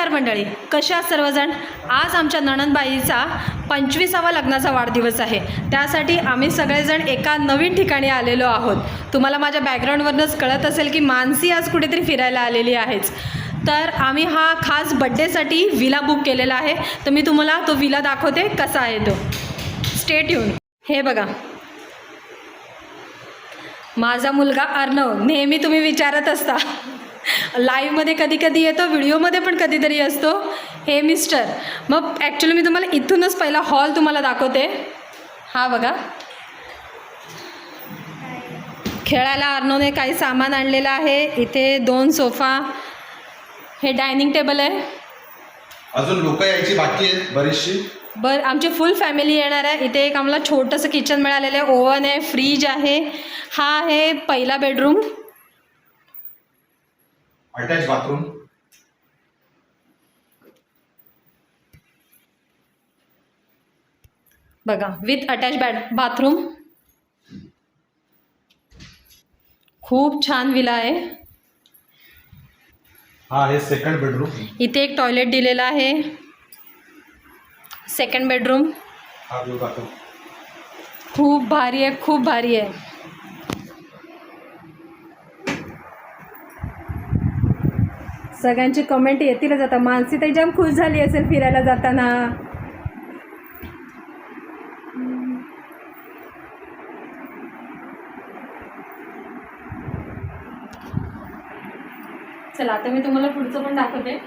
नमस्कार मंडळी कशा सर्वजण? आज आमच्या नणंदबाईचा पंचवीसावा लग्नाचा वाढदिवस आहे. त्यासाठी आम्ही सगळेजण एका नवीन ठिकाणी आलेलो आहोत. तुम्हाला माझ्या बॅकग्राऊंडवरूनच कळत असेल की मानसी आज कुठेतरी फिरायला आलेली आहेच. तर आम्ही हा खास बड्डेसाठी विला बुक केलेला आहे. तर मी तुम्हाला तो विला दाखवते कसा आहे तो. स्टेट येऊन हे बघा. माझा मुलगा अर्णव नेहमी तुम्ही विचारत असता. लाईव्हमध्ये कधी कधी येतो व्हिडिओमध्ये पण कधीतरी असतो. हे मिस्टर मग ॲक्च्युली मी तुम्हाला इथूनच पहिला हॉल तुम्हाला दाखवते. हा बघा. खेळायला अर्णवने काही सामान आणलेलं आहे. इथे दोन सोफा. हे डायनिंग टेबल आहे. अजून लोक यायची बाकी आहेत बरीचशी. बरं आमची फुल फॅमिली येणार आहे. इथे एक आम्हाला छोटंसं किचन मिळालेलं आहे. ओव्हन आहे फ्रीज आहे. हा आहे पहिला बेडरूम अटॅच बाथरूम बघा विथ अटॅच बाथरूम खूप छान विला आहे. हा आहे सेकंड बेडरूम इथे एक टॉयलेट दिलेला आहे. सेकंड बेडरूम हा खूप भारी आहे खूप भारी आहे. सगळ्यांची कमेंट येतीलच आता. मानसी तर जाम खुश झाली असेल फिरायला जाताना. चला आता मी तुम्हाला पुढचं पण दाखवते.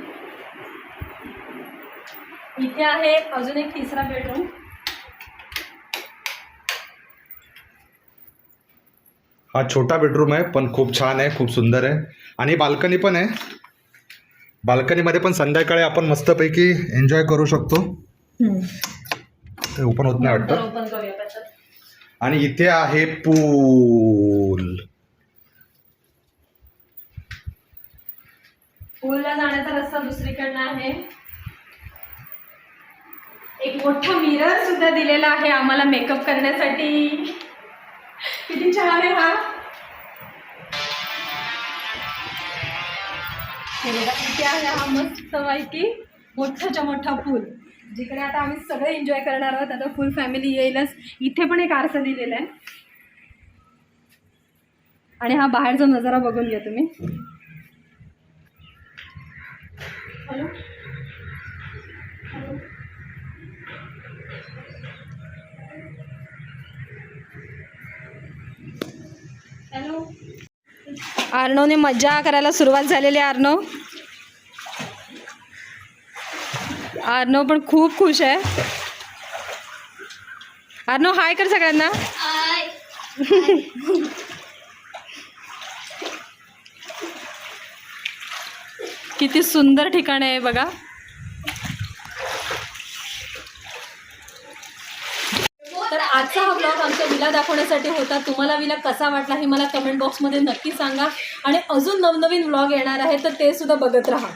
इथे आहे अजून एक तिसरा बेडरूम हा छोटा बेडरूम आहे पण खूप छान आहे खूप सुंदर आहे. आणि बाल्कनी पण आहे. बाल्कनीमध्ये पण संध्याकाळी आपण मस्तपैकी एन्जॉय करू शकतो. ते ओपन होत नाही वाटतं. ओपन करूया त्याच्यात. आणि इथे आहे पूल. पूलला जाण्याचा रस्ता दुसरीकडनं आहे. एक मोठा मिरर सुद्धा दिलेला आहे आम्हाला मेकअप करण्यासाठी. किती छान आहे हा. हे बघा, इथे आहे हा मस्त पैकी मोठाच्या मोठा पूल. जिकडे आता आम्ही सगळे एन्जॉय करणार आहोत. आता फुल फॅमिली येईलच. इथे पण एक आरसा दिलेला आहे. आणि हा बाहेरचा नजारा बघून घ्या तुम्ही. हॅलो? हॅलो? आर्णवने मज्जा करायला सुरुवात झालेली आहे आर्णव. आर्णव पण खूप खुश आहे. आर्णव हाय कर सगळ्यांना. किती सुंदर ठिकाण आहे बघा तर आजचा हा ब्लॉग आमच्या विला दाखवण्यासाठी होता? तुम्हाला विला कसा वाटला हे मला कमेंट बॉक्समध्ये नक्की सांगा. आणि अजून नवनवीन ब्लॉग येणार आहे तर ते सुद्धा बघत राहा.